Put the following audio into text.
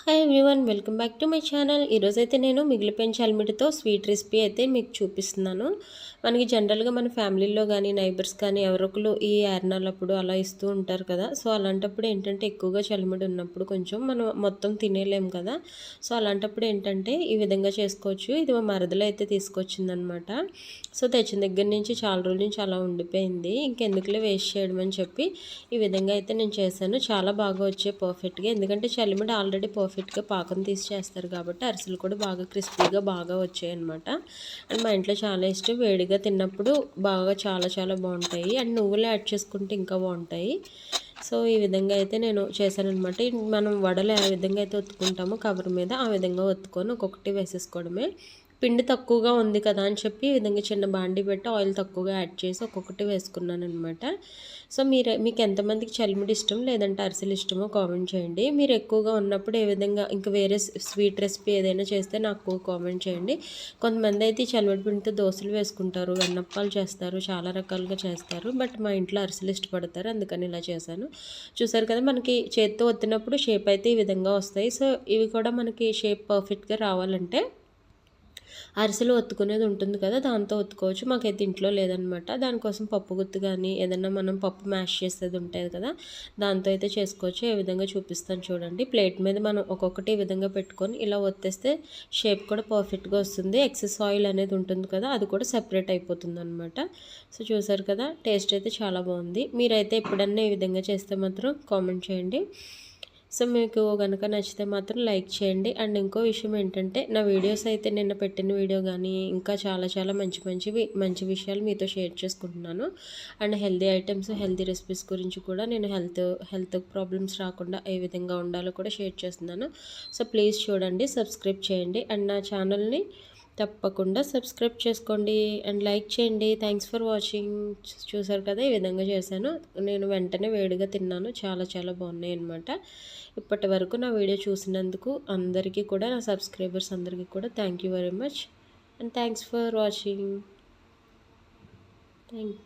Hi everyone welcome back to my channel ఈరోజైతే నేను మిగిలిపోయిన చల్మిటితో స్వీట్ రెసిపీ అయితే మీకు చూపిస్తున్నాను. మనకి జనరల్గా మన ఫ్యామిలీలో కానీ నైబర్స్ కానీ ఎవరొకరు ఈ యారణాలప్పుడు అలా ఇస్తూ ఉంటారు కదా. సో అలాంటప్పుడు ఏంటంటే ఎక్కువగా చలిమిడి ఉన్నప్పుడు కొంచెం మనం మొత్తం తినేలేం కదా. సో అలాంటప్పుడు ఏంటంటే ఈ విధంగా చేసుకోవచ్చు. ఇది మా మరదలో అయితే తీసుకొచ్చిందనమాట. సో తెచ్చిన దగ్గర నుంచి చాలా రోజుల నుంచి అలా ఉండిపోయింది. ఇంకెందుకులే వేస్ట్ చేయడం అని చెప్పి ఈ విధంగా అయితే నేను చేశాను. చాలా బాగా వచ్చాయి పర్ఫెక్ట్గా ఎందుకంటే చలిమిడి ఆల్రెడీ పర్ఫెక్ట్గా పాకం తీసి చేస్తారు కాబట్టి అరిసెలు కూడా బాగా క్రిస్పీగా బాగా వచ్చాయి అనమాట అండ్ మా ఇంట్లో చాలా ఇష్టం వేడిగా తిన్నప్పుడు బాగా చాలా చాలా బాగుంటాయి. అండ్ నువ్వులు యాడ్ చేసుకుంటే ఇంకా బాగుంటాయి. సో ఈ విధంగా అయితే నేను చేశానమాట మనం వడలు ఏ విధంగా అయితే ఒత్తుకుంటామో కవర్ మీద ఆ విధంగా ఒత్తుకొని ఒక్కొక్కటి వేసేసుకోవడమే. పిండి తక్కువగా ఉంది కదా అని చెప్పి ఈ విధంగా చిన్న బాండి పెట్టి ఆయిల్ తక్కువగా యాడ్ చేసి ఒక్కొక్కటి వేసుకున్నాను అనమాట సో మీరు మీకు ఎంతమందికి చలిమిడి ఇష్టం లేదంటే అరిసెలు ఇష్టమో కామెంట్ చేయండి. మీరు ఎక్కువగా ఉన్నప్పుడు ఏ విధంగా ఇంకా వేరే స్వీట్ రెసిపీ ఏదైనా చేస్తే నాకు కామెంట్ చేయండి. కొంతమంది అయితే చలిమిడి పిండితో దోశలు వేసుకుంటారు వెన్నప్పాలు చేస్తారు చాలా రకాలుగా చేస్తారు. బట్ మా ఇంట్లో అరిసెలు ఇష్టపడతారు అందుకని ఇలా చేశాను. చూసారు కదా మనకి చేత్తో వచ్చినప్పుడు షేప్ అయితే ఈ విధంగా వస్తాయి. సో ఇవి కూడా మనకి షేప్ పర్ఫెక్ట్గా రావాలంటే అరిసెలు ఒత్తుకునేది ఉంటుంది కదా దాంతో ఒత్తుకోవచ్చు. మాకైతే ఇంట్లో లేదనమాట. దానికోసం పప్పు గుత్తు కానీ ఏదన్నా మనం పప్పు మ్యాష్ చేసేది ఉంటుంది కదా దాంతో అయితే చేసుకోవచ్చు. ఏ విధంగా చూపిస్తాను చూడండి. ప్లేట్ మీద మనం ఒక్కొక్కటి ఈ విధంగా పెట్టుకొని ఇలా ఒత్తేస్తే షేప్ కూడా పర్ఫెక్ట్గా వస్తుంది. ఎక్సెస్ ఆయిల్ అనేది ఉంటుంది కదా అది కూడా సెపరేట్ అయిపోతుంది అనమాట సో చూసారు కదా టేస్ట్ అయితే చాలా బాగుంది. మీరైతే ఎప్పుడన్నా ఈ విధంగా చేస్తే మాత్రం కామెంట్ చేయండి. సో మీకు కనుక నచ్చితే మాత్రం లైక్ చేయండి. అండ్ ఇంకో విషయం ఏంటంటే నా వీడియోస్ అయితే నిన్న పెట్టిన వీడియో కానీ ఇంకా చాలా చాలా మంచి మంచి మంచి విషయాలు మీతో షేర్ చేసుకుంటున్నాను. And healthy items healthy recipes గురించి కూడా నేను హెల్త్ హెల్త్ ప్రాబ్లమ్స్ రాకుండా ఏ విధంగా ఉండాలో కూడా షేర్ చేస్తున్నాను. సో ప్లీజ్ చూడండి సబ్స్క్రైబ్ చేయండి. అండ్ నా ఛానల్ని తప్పకుండా సబ్స్క్రైబ్ చేసుకోండి అండ్ లైక్ చేయండి. థ్యాంక్స్ ఫర్ వాచింగ్ చూసారు కదా ఈ విధంగా చేశాను. నేను వెంటనే వేడిగా తిన్నాను. చాలా చాలా బాగున్నాయి అనమాట ఇప్పటి వరకు నా వీడియో చూసినందుకు అందరికీ కూడా నా సబ్స్క్రైబర్స్ అందరికీ కూడా thank you very much and thanks for watching thank